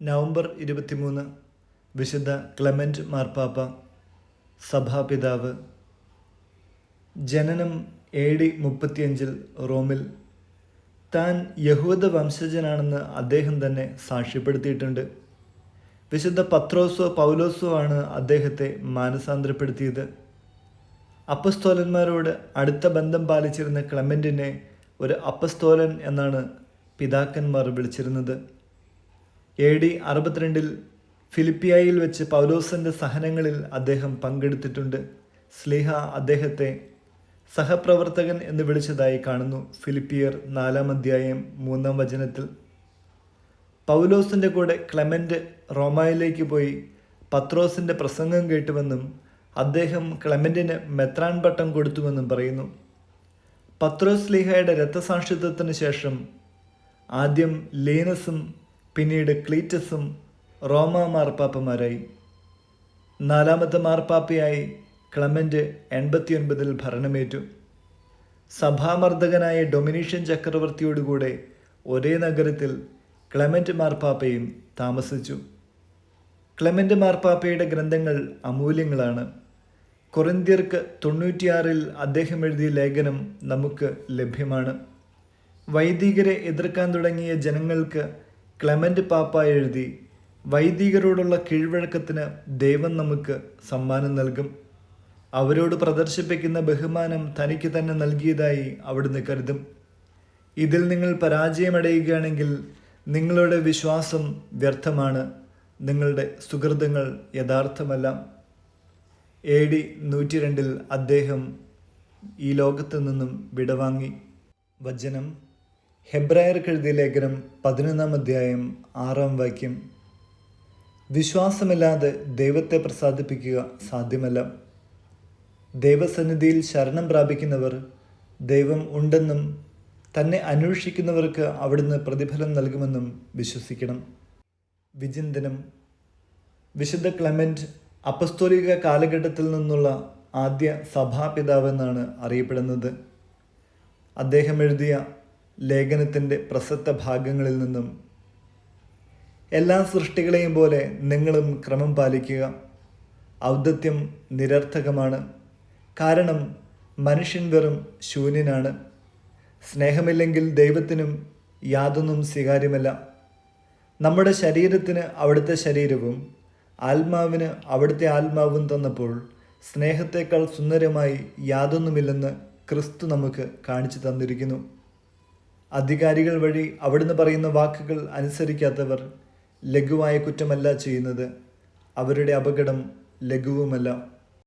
November ഇരുപത്തിമൂന്ന് വിശുദ്ധ Clement മാർപ്പാപ്പ സഭാപിതാവ്. ജനനം എ ഡി മുപ്പത്തിയഞ്ചിൽ റോമിൽ. താൻ യഹൂദ വംശജനാണെന്ന് അദ്ദേഹം തന്നെ സാക്ഷ്യപ്പെടുത്തിയിട്ടുണ്ട്. വിശുദ്ധ പത്രോസോ പൗലോസോ ആണ് അദ്ദേഹത്തെ മാനസാന്തരപ്പെടുത്തിയത്. അപ്പസ്തോലന്മാരോട് അടുത്ത ബന്ധം പാലിച്ചിരുന്ന ക്ലമന്റിനെ ഒരു അപ്പസ്തോലൻ എന്നാണ് പിതാക്കന്മാർ വിളിച്ചിരുന്നത്. എ ഡി അറുപത്തിരണ്ടിൽ ഫിലിപ്പിയയിൽ വെച്ച് പൗലോസിന്റെ സഹനങ്ങളിൽ അദ്ദേഹം പങ്കെടുത്തിട്ടുണ്ട്. സ്ലിഹ അദ്ദേഹത്തെ സഹപ്രവർത്തകൻ എന്ന് വിളിച്ചതായി കാണുന്നു ഫിലിപ്പിയർ നാലാം അധ്യായം മൂന്നാം വചനത്തിൽ. പൗലോസിന്റെ കൂടെ ക്ലെമന്റ് റോമായിലേക്ക് പോയി പത്രോസിന്റെ പ്രസംഗം കേട്ടുവെന്നും അദ്ദേഹം ക്ലെമന്റിന് മെത്രാൻ പട്ടം കൊടുത്തുവെന്നും പറയുന്നു. പത്രോസ് ലീഹയുടെ രക്തസാക്ഷിത്വത്തിന് ശേഷം ആദ്യം ലീനസും പിന്നീട് ക്ലീറ്റസും റോമ മാർപ്പാപ്പമാരായി നാലാമത്തെ മാർപ്പാപ്പയായി ക്ലമന്റ് എൺപത്തിയൊൻപതിൽ ഭരണമേറ്റു. സഭാമർദ്ദകനായ ഡൊമിനീഷ്യൻ ചക്രവർത്തിയോടുകൂടെ ഒരേ നഗരത്തിൽ ക്ലമന്റ് മാർപ്പാപ്പയും താമസിച്ചു. ക്ലമന്റ് മാർപ്പാപ്പയുടെ ഗ്രന്ഥങ്ങൾ അമൂല്യങ്ങളാണ്. കൊറിന്ത്യർക്ക് തൊണ്ണൂറ്റിയാറിൽ അദ്ദേഹം എഴുതിയ ലേഖനം നമുക്ക് ലഭ്യമാണ്. വൈദികരെ എതിർക്കാൻ തുടങ്ങിയ ജനങ്ങൾക്ക് ക്ലെമന്റ് പാപ്പ എഴുതി വൈദികരോടുള്ള കീഴ്വഴക്കത്തിന് ദൈവം നമുക്ക് സമ്മാനം നൽകും. അവരോട് പ്രദർശിപ്പിക്കുന്ന ബഹുമാനം തനിക്ക് തന്നെ നൽകിയതായി അവിടുന്ന് കരുതും. ഇതിൽ നിങ്ങൾ പരാജയമടയുകയാണെങ്കിൽ നിങ്ങളുടെ വിശ്വാസം വ്യർത്ഥമാണ്. നിങ്ങളുടെ സുഹൃതങ്ങൾ യഥാർത്ഥമല്ല. എ ഡി നൂറ്റി രണ്ടിൽ അദ്ദേഹം ഈ ലോകത്തു നിന്നും വിടവാങ്ങി. വചനം ഹെബ്രായർക്ക് എഴുതിയ ലേഖനം പതിനൊന്നാം അധ്യായം ആറാം വാക്യം. വിശ്വാസമില്ലാതെ ദൈവത്തെ പ്രസാദിപ്പിക്കുക സാധ്യമല്ല. ദൈവസന്നിധിയിൽ ശരണം പ്രാപിക്കുന്നവർ ദൈവം ഉണ്ടെന്നും തന്നെ അന്വേഷിക്കുന്നവർക്ക് അവിടുന്ന് പ്രതിഫലം നൽകുമെന്നും വിശ്വസിക്കണം. വിചിന്തനം. വിശുദ്ധ ക്ലമന്റ് അപ്പസ്തോലിക കാലഘട്ടത്തിൽ നിന്നുള്ള ആദ്യ സഭാപിതാവെന്നാണ് അറിയപ്പെടുന്നത്. അദ്ദേഹം എഴുതിയ ലേഖനത്തിന്റെ പ്രസക്ത ഭാഗങ്ങളിൽ നിന്നും എല്ലാ സൃഷ്ടികളെയും പോലെ നിങ്ങളും ക്രമം പാലിക്കുക. ഔദത്യം നിരർത്ഥകമാണ്. കാരണം മനുഷ്യൻ വെറും ശൂന്യനാണ്. സ്നേഹമില്ലെങ്കിൽ ദൈവത്തിനും യാതൊന്നും സ്വീകാര്യമല്ല. നമ്മുടെ ശരീരത്തിന് അവിടുത്തെ ശരീരവും ആത്മാവിന് അവിടുത്തെ ആത്മാവും തന്നപ്പോൾ സ്നേഹത്തേക്കാൾ സുന്ദരമായി യാതൊന്നുമില്ലെന്ന് ക്രിസ്തു നമുക്ക് കാണിച്ചു തന്നിരിക്കുന്നു. അധികാരികൾ വഴി അവിടുന്ന് പറയുന്ന വാക്കുകൾ അനുസരിക്കാത്തവർ ലഘുവായ കുറ്റമല്ല ചെയ്യുന്നത്. അവരുടെ അപകടം ലഘുവുമല്ല.